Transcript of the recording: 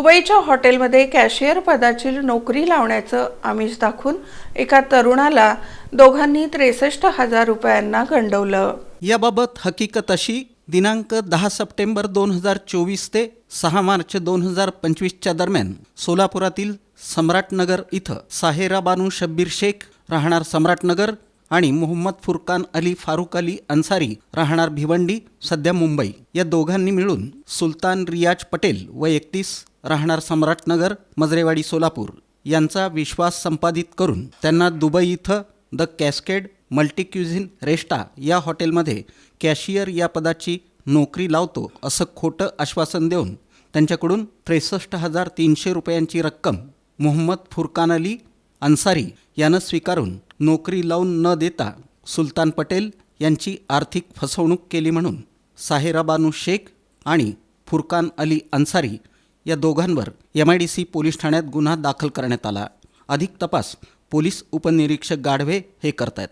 दुबईच्या हॉटेलमध्ये कॅशियर पदाची नोकरी लावण्याचं आमिष दाखवून एका तरुणाला दोघांनी त्रेसष्ट हजार रुपयांना गंडवलं. याबाबत हकीकत अशी दिनांक दहा सप्टेंबर दोन हजार चोवीस ते सहा मार्च दोन हजार पंचवीसच्या दरम्यान सोलापुरातील सम्राटनगर इथं साहेरा बानू शब्बीर शेख राहणार सम्राटनगर आणि मोहम्मद फुरकान अली फारुक अली अन्सारी राहणार भिवंडी सध्या मुंबई. या दोघांनी मिळून सुलतान रियाज पटेल व एकतीस राहणार सम्राटनगर मजरेवाडी सोलापूर यांचा विश्वास संपादित करून त्यांना दुबई इथं द कॅस्केड मल्टीक्युझिन रेस्टा या हॉटेलमध्ये कॅशियर या पदाची नोकरी लावतो असं खोटं आश्वासन देऊन त्यांच्याकडून त्रेसष्ट हजार तीनशे रुपयांची रक्कम मोहम्मद फुरकान अली अन्सारी यानं स्वीकारून नोकरी लावून न देता सुलतान पटेल यांची आर्थिक फसवणूक केली म्हणून साहेराबानू शेख आणि फुरकान अली अन्सारी या दोघांवर M I D C police ठाण्यात गुन्हा दाखल करण्यात आला. अधिक तपास पोलीस उपनिरीक्षक गाढवे हे करतायत.